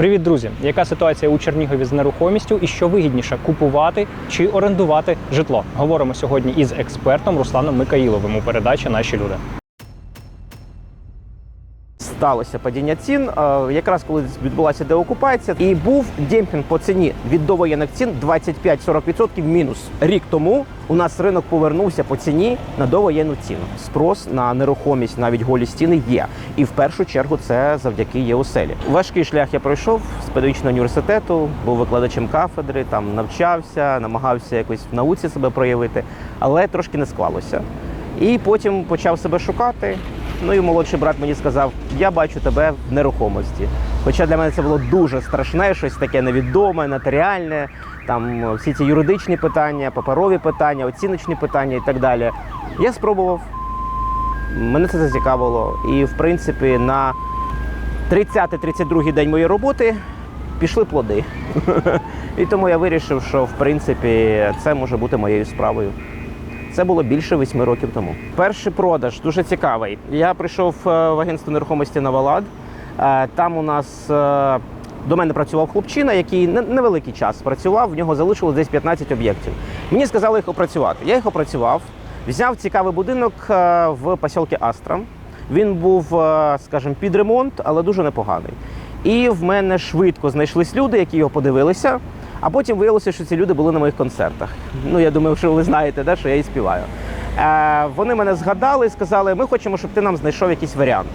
Привіт, друзі! Яка ситуація у Чернігові з нерухомістю і що вигідніше купувати чи орендувати житло? Говоримо сьогодні із експертом Русланом Микаїловим у передачі Наші люди. Сталося падіння цін, е, якраз коли відбулася деокупація, і був демпінг по ціні від довоєнних цін 25-40% мінус. Рік тому у нас ринок повернувся по ціні на довоєнну ціну. Спрос на нерухомість, навіть голі стіни є. І в першу чергу це завдяки ЄОСЕЛі. Важкий шлях я пройшов з педагогічного університету, був викладачем кафедри, там навчався, намагався якось в науці себе проявити, але трошки не склалося. І потім почав себе шукати. Ну і молодший брат мені сказав: я бачу тебе в нерухомості. Хоча для мене це було дуже страшне, щось таке невідоме, нотаріальне, там всі ці юридичні питання, паперові питання, оціночні питання і так далі. Я спробував, мене це зацікавило. І в принципі на 30-32 день моєї роботи пішли плоди. І тому я вирішив, що в принципі це може бути моєю справою. Це було більше восьми років тому. Перший продаж дуже цікавий. Я прийшов е, в агентство нерухомості Навалад. Е, Там у нас е, до мене працював хлопчина, який не- невеликий час працював. В нього залишилось десь 15 об'єктів. Мені сказали їх опрацювати. Я їх опрацював, взяв цікавий будинок в посілки Астра. Він був, скажімо, під ремонт, але дуже непоганий. І в мене швидко знайшлись люди, які його подивилися. А потім виявилося, що ці люди були на моїх концертах. Ну, я думаю, що ви знаєте, да, що я і співаю. Е, вони мене згадали і сказали, ми хочемо, щоб ти нам знайшов якийсь варіант.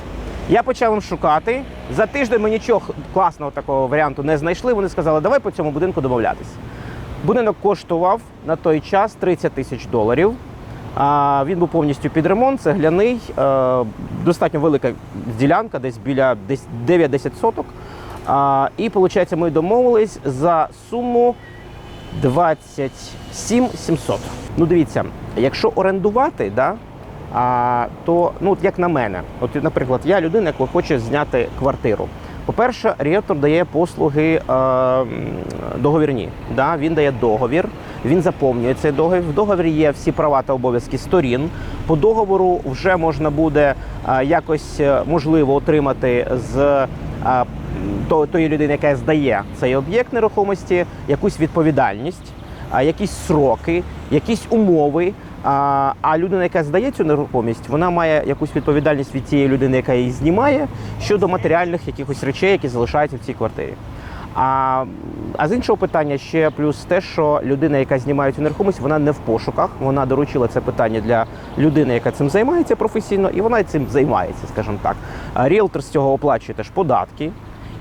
Я почав їм шукати. За тиждень ми нічого класного такого варіанту не знайшли. Вони сказали, давай по цьому будинку домовлятися. Будинок коштував на той час 30 тисяч доларів. А, Він був повністю під ремонт, цегляний, е, достатньо велика ділянка, десь біля десь 9-10 соток. А, І, виходить, ми домовились за суму 27 700. Ну, дивіться, якщо орендувати, да, а, то, ну, от як на мене, от, наприклад, я людина, яка хоче зняти квартиру. По-перше, ріелтор дає послуги е, договірні. Да? Він дає договір, він заповнює цей договір. В договорі є всі права та обов'язки сторін. По договору вже можна буде е, якось е, можливо отримати з е, тої людини, яка здає цей об'єкт нерухомості, якусь відповідальність, якісь сроки, якісь умови. А, людина, яка здає цю нерухомість, вона має якусь відповідальність від цієї людини, яка її знімає, щодо матеріальних якихось речей, які залишаються в цій квартирі. А, а з іншого питання ще плюс те, що людина, яка знімає цю нерухомість, вона не в пошуках. Вона доручила це питання для людини, яка цим займається професійно, і вона цим займається, скажімо так. Ріелтор з цього оплачує теж податки.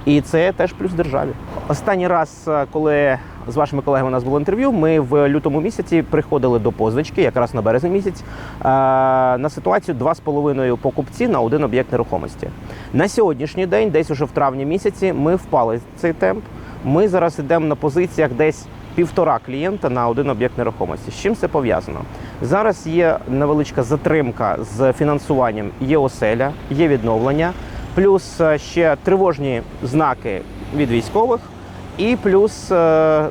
І це теж плюс державі. Останній раз, е, коли з вашими колегами у нас було інтерв'ю, ми в лютому місяці приходили до позначки, якраз на березень місяць, е, на ситуацію 2,5 покупці на один об'єкт нерухомості. На сьогоднішній день, десь уже в травні місяці, ми впали в цей темп. Ми зараз йдемо на позиціях десь півтора клієнта на один об'єкт нерухомості. З чим це пов'язано? Зараз є невеличка затримка з фінансуванням. Є оселя, є відновлення плюс е, ще тривожні знаки від військових, і плюс е,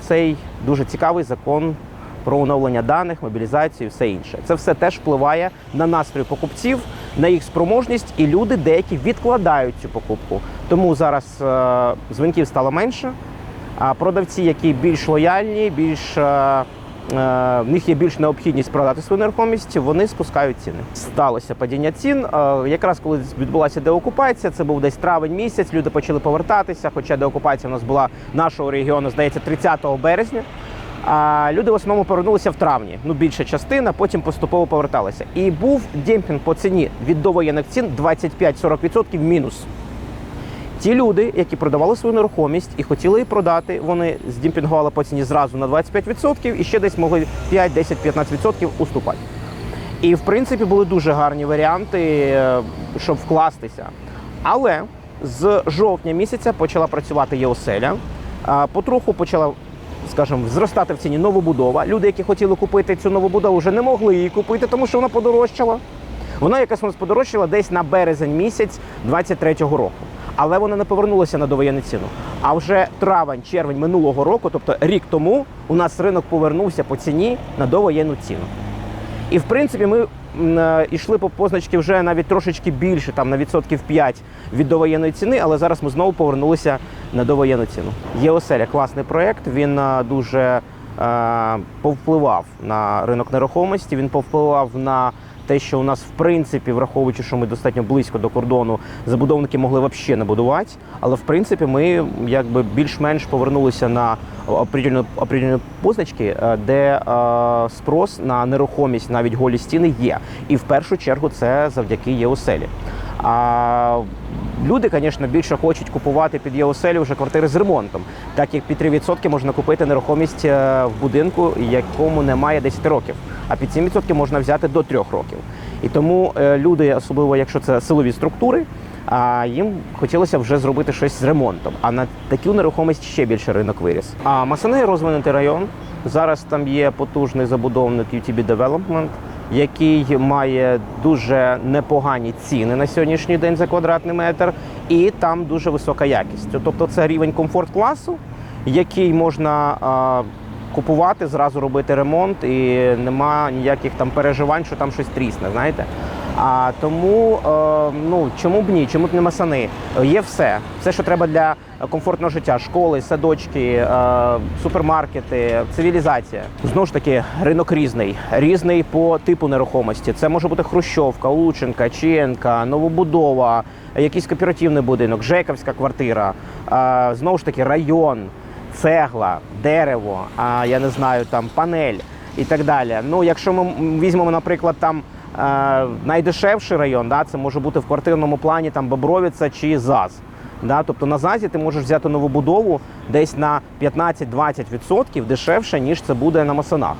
цей дуже цікавий закон про оновлення даних, мобілізацію, все інше. Це все теж впливає на настрій покупців, на їх спроможність, і люди деякі відкладають цю покупку. Тому зараз е, дзвінків стало менше. А продавці, які більш лояльні, більш в них є більш необхідність продати свою нерухомість, вони спускають ціни. Сталося падіння цін. Е, Якраз коли відбулася деокупація, це був десь травень місяць. Люди почали повертатися. Хоча деокупація у нас була нашого регіону, здається, 30 березня. А люди в основному повернулися в травні. Ну, більша частина, потім поступово поверталися. І був демпінг по ціні від довоєнних цін 25-40% мінус. Ті люди, які продавали свою нерухомість і хотіли її продати, вони здімпінгували по ціні зразу на 25% і ще десь могли 5, 10, 15% уступати. І в принципі були дуже гарні варіанти, е, щоб вкластися. Але з жовтня місяця почала працювати єоселя. Потроху почала, скажімо, зростати в ціні новобудова. Люди, які хотіли купити цю новобудову, вже не могли її купити, тому що вона подорожчала. Вона якась у нас подорожчала десь на березень місяць 23-го року. Але вона не повернулася на довоєнну ціну. А вже травень, червень минулого року, тобто рік тому, у нас ринок повернувся по ціні на довоєнну ціну. І в принципі, ми е, йшли по позначці вже навіть трошечки більше, там на відсотків 5 від довоєнної ціни, але зараз ми знову повернулися на довоєнну ціну. Єоселя класний проект. Він е, дуже е, повпливав на ринок нерухомості. Він повпливав на те, що у нас в принципі, враховуючи, що ми достатньо близько до кордону, забудовники могли взагалі не будувати. Але в принципі ми якби більш-менш повернулися на определені, позначки, е, де е, спрос на нерухомість, навіть голі стіни є. І в першу чергу це завдяки ЄОСЕЛі. А люди, звісно, більше хочуть купувати під ЄОСЕЛі вже квартири з ремонтом, так як під 3% можна купити нерухомість е, в будинку, якому немає 10 років, а під 7% можна взяти до 3 років. І тому е, люди, особливо якщо це силові структури, а їм хотілося вже зробити щось з ремонтом. А на таку нерухомість ще більше ринок виріс. А Масаней розвинутий район. Зараз там є потужний забудовник UTB Development, який має дуже непогані ціни на сьогоднішній день за квадратний метр, і там дуже висока якість. Тобто це рівень комфорт класу, який можна а, купувати, зразу робити ремонт, і нема ніяких там переживань, що там щось трісне. Знаєте. А тому е, ну чому б ні? Чому б не масани? Є все, все, що треба для комфортного життя: школи, садочки, е, супермаркети, цивілізація. Знову ж таки, ринок різний, різний по типу нерухомості. Це може бути Хрущовка, Лученка, Ченка, новобудова, якийсь кооперативний будинок, Жековська квартира. Е, знову ж таки, район, цегла, дерево, а я не знаю, там панель і так далі. Ну, якщо ми візьмемо, наприклад, там. Е, найдешевший район, да, це може бути в квартирному плані там Бобровиця чи ЗАЗ. Да, тобто на ЗАЗі ти можеш взяти нову будову десь на 15-20% дешевше, ніж це буде на Масонах.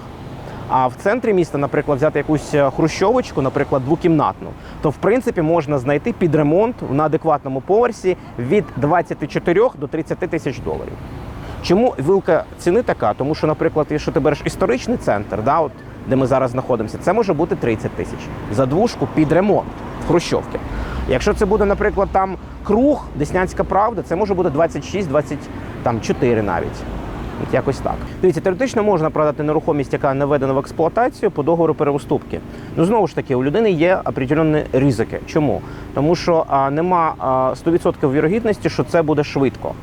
А в центрі міста, наприклад, взяти якусь е, хрущовочку, наприклад, двокімнатну, то в принципі можна знайти під ремонт на адекватному поверсі від 24 до 30 тисяч доларів. Чому вилка ціни така? Тому що, наприклад, якщо ти береш історичний центр, да, от, де ми зараз знаходимося, це може бути 30 тисяч за двушку під ремонт в Хрущовки. Якщо це буде, наприклад, там круг, Деснянська правда, це може бути 26-24 навіть. От якось так. Дивіться, теоретично можна продати нерухомість, яка не введена в експлуатацію по договору переуступки. Ну знову ж таки, у людини є определенні ризики. Чому? Тому що а, нема а, 100% вірогідності, що це буде швидко.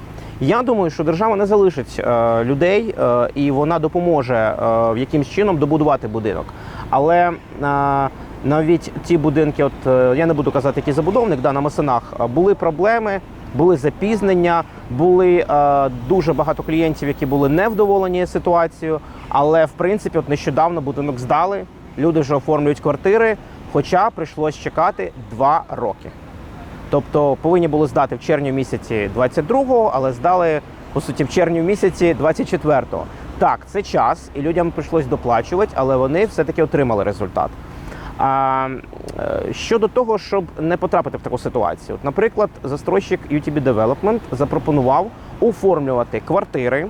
Я думаю, що держава не залишить е, людей е, і вона допоможе е, якимсь чином добудувати будинок. Але е, навіть ті будинки, от е, я не буду казати, який забудовник, да, на Масинах е, були проблеми, були запізнення, були е, дуже багато клієнтів, які були невдоволені ситуацією. Але в принципі, от нещодавно будинок здали, люди вже оформлюють квартири, хоча прийшлось чекати два роки. Тобто повинні були здати в червні місяці 22-го, але здали по суті в червні місяці 24-го. Так, це час, і людям прийшлось доплачувати, але вони все-таки отримали результат. А е, щодо того, щоб не потрапити в таку ситуацію, от, наприклад, застройщик UTB Development запропонував оформлювати квартири,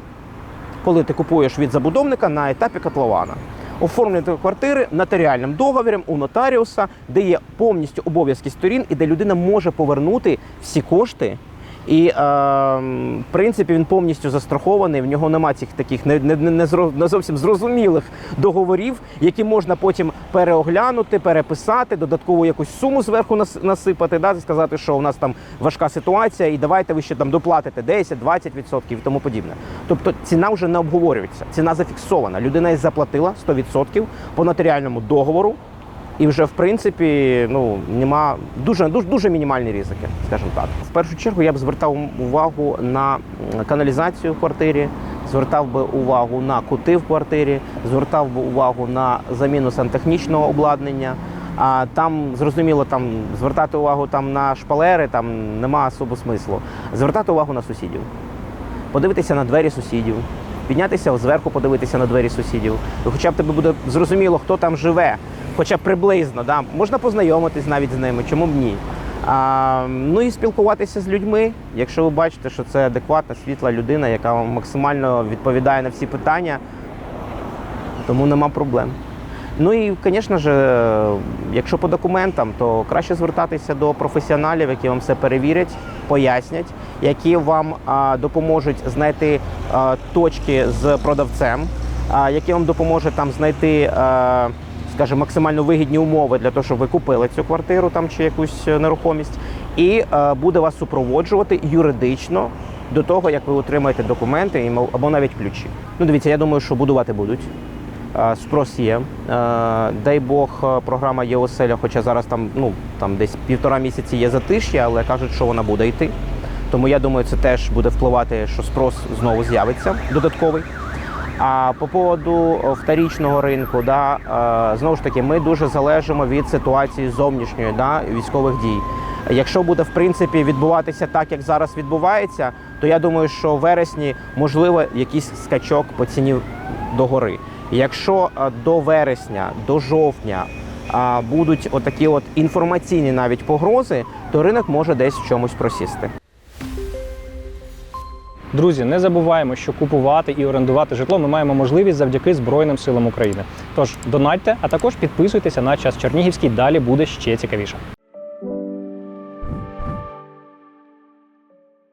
коли ти купуєш від забудовника на етапі котлована. Оформлювати квартири нотаріальним договіром у нотаріуса, де є повністю обов'язки сторін і де людина може повернути всі кошти. І е, в принципі він повністю застрахований. В нього нема цих таких не, не, не, не зовсім зрозумілих договорів, які можна потім переоглянути, переписати, додаткову якусь суму зверху насипати, да, сказати, що у нас там важка ситуація, і давайте ви ще там доплатите 10-20% і тому подібне. Тобто ціна вже не обговорюється, ціна зафіксована. Людина і заплатила 100% по нотаріальному договору. І вже в принципі ну нема дуже дуже дуже мінімальні ризики, скажімо так. В першу чергу я б звертав увагу на каналізацію в квартирі, звертав би увагу на кути в квартирі, звертав би увагу на заміну сантехнічного обладнання. А там зрозуміло, там звертати увагу там на шпалери, там нема особо смислу. Звертати увагу на сусідів, подивитися на двері сусідів, піднятися зверху, подивитися на двері сусідів. Хоча б тобі буде зрозуміло, хто там живе, хоча приблизно. Да? Можна познайомитись навіть з ними, чому б ні. А, ну і спілкуватися з людьми, якщо ви бачите, що це адекватна, світла людина, яка вам максимально відповідає на всі питання, тому нема проблем. Ну і, звісно ж, якщо по документам, то краще звертатися до професіоналів, які вам все перевірять, пояснять, які вам а, допоможуть знайти а, точки з продавцем, а, які вам допоможуть там знайти а, скажімо, максимально вигідні умови для того, щоб ви купили цю квартиру там чи якусь е, нерухомість, і е, буде вас супроводжувати юридично до того, як ви отримаєте документи і або навіть ключі. Ну, дивіться, я думаю, що будувати будуть. Е, Спрос є. Дай Бог, програма є оселя, хоча зараз там, ну, там десь півтора місяці є затиш'я, але кажуть, що вона буде йти. Тому я думаю, це теж буде впливати, що спрос знову з'явиться додатковий. А по поводу е, вторічного ринку, да, е, знову ж таки, ми дуже залежимо від ситуації зовнішньої да, військових дій. Якщо буде в принципі відбуватися так, як зараз відбувається, то я думаю, що в вересні можливо якийсь скачок по ціні догори. Якщо е, до вересня, до жовтня будуть отакі от інформаційні навіть погрози, то ринок може десь в чомусь просісти. Друзі, не забуваємо, що купувати і орендувати житло ми маємо можливість завдяки Збройним силам України. Тож донатьте, а також підписуйтеся на час Чернігівський. Далі буде ще цікавіше.